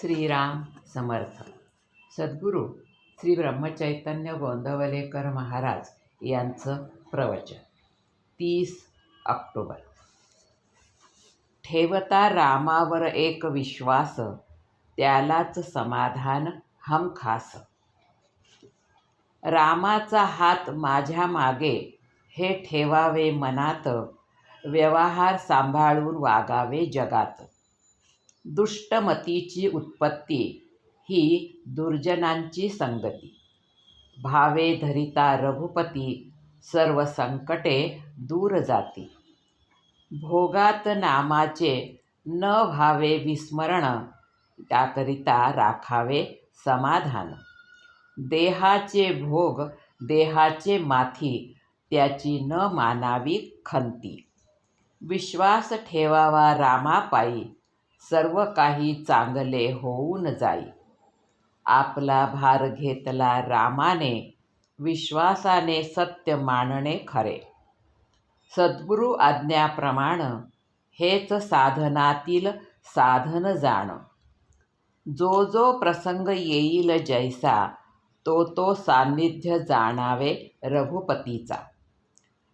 श्रीराम समर्थ। सद्गुरू श्री ब्रह्मचैतन्य गोंदवलेकर महाराज यांचं प्रवचन. तीस ऑक्टोबर. ठेवता रामावर एक विश्वास त्यालाच समाधान हमखास रामाचा हात माझ्या मागे हे ठेवावे मनात व्यवहार सांभाळून वागावे जगात. दुष्टमतीची उत्पत्ती ही दुर्जनांची संगती. भावे धरिता रघुपती सर्व संकटे दूर जाती. भोगात नामाचे न व्हावे विस्मरण त्याकरिता राखावे समाधान. देहाचे भोग देहाचे माथी त्याची न मानावी खंती. विश्वास ठेवावा रामापायी सर्व काही चांगले होऊन जाई. आपला भार घेतला रामाने विश्वासाने सत्य मानणे खरे. सद्गुरू आज्ञाप्रमाण हेच साधनातील साधन जाण. जो जो प्रसंग येईल जैसा तो तो सान्निध्य जाणावे रघुपतीचा.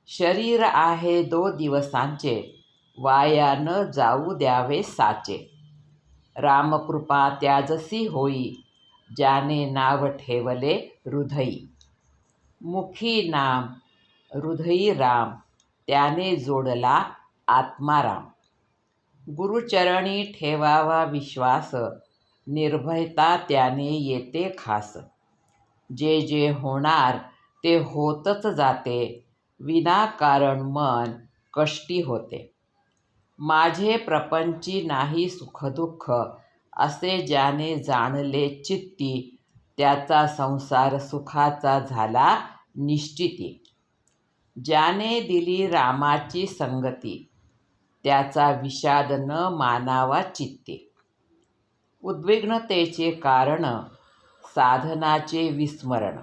शरीर आहे दो दिवसांचे वाया न जाऊ द्यावे साचे. रामकृपा त्याजसी होई ज्याने नाव ठेवले हृदयी. मुखी नाम हृदयी राम त्याने जोडला आत्माराम. गुरुचरणी ठेवावा विश्वास निर्भयता त्याने येते खास. जे जे होणार ते होतच जाते विनाकारण मन कष्टी होते. माझे प्रपंची नाही सुखदुःख असे ज्याने जाणले चित्ती त्याचा संसार सुखाचा झाला निश्चिती. ज्याने दिली रामाची संगती त्याचा विषाद न मानावा चित्ते. उद्विग्नतेचे कारण साधनाचे विस्मरण.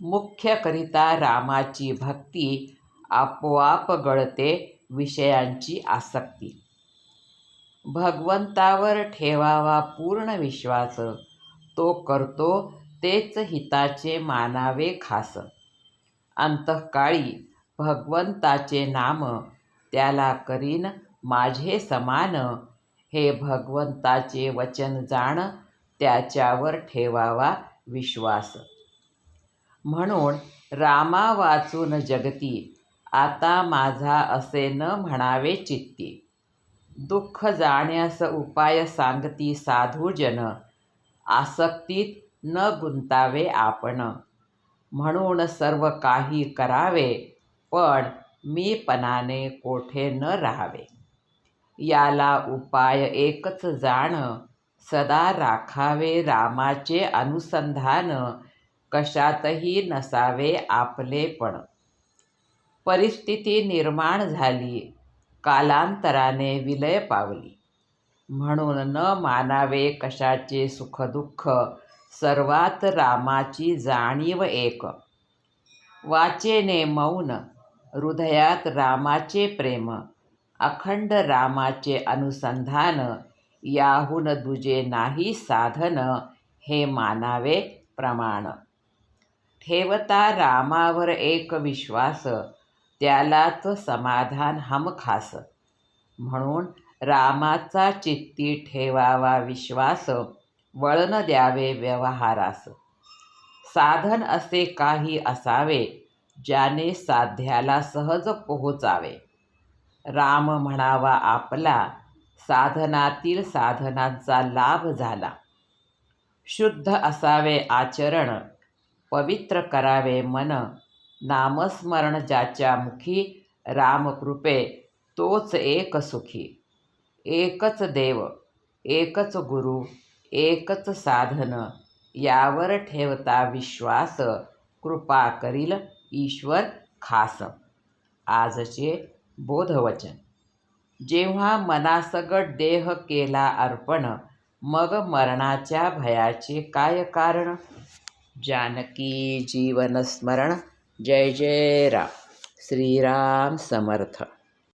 मुख्यकरिता रामाची भक्ती आपोआप गळते विषयांची आसक्ती. भगवंतावर ठेवावा पूर्ण विश्वास. तो करतो तेच हिताचे मानावे खास. अंतःकाळी भगवंताचे नाम त्याला करीन माझे समान. हे भगवंताचे वचन जाण त्याच्यावर ठेवावा विश्वास. म्हणून रामा वाचून जगती आता माझा असे न म्हणावे चित्ती. दुःख जाण्यास उपाय सांगती साधूजन आसक्तीत न गुंतावे आपण. म्हणून सर्व काही करावे पण मीपणाने कोठे न राहावे. याला उपाय एकच जाण. सदा राखावे रामाचे अनुसंधान. कशातही नसावे आपले पण. परिस्थिती निर्माण झाली. कालांतराने विलय पावली. म्हणून न मानावे कशाचे सुखदुःख सर्वात रामाची जाणीव एक. वाचेने मौन हृदयात रामाचे प्रेम अखंड रामाचे अनुसंधान याहून दुजे नाही साधन हे मानावे प्रमाण. ठेवता रामावर एक विश्वास त्यालाच समाधान हमखास म्हणून रामाचा चित्ती ठेवावा विश्वास वळण द्यावे व्यवहारास. साधन असे काही असावे ज्याने साध्याला सहज पोहोचावे. राम म्हणावा आपला साधनातील साधनांचा लाभ झाला. शुद्ध असावे आचरण पवित्र करावे मन नामस्मरण ज्याच्या मुखी रामकृपे तोच एक सुखी. एकच देव एकच गुरु एकच साधन यावर ठेवता विश्वास कृपा करील ईश्वर खास. आजचे बोधवचन. जेव्हा मनासगट देह केला अर्पण मग मरणाच्या भयाचे काय कारण? जानकी जीवनस्मरण जय जय राम. श्रीराम समर्थ.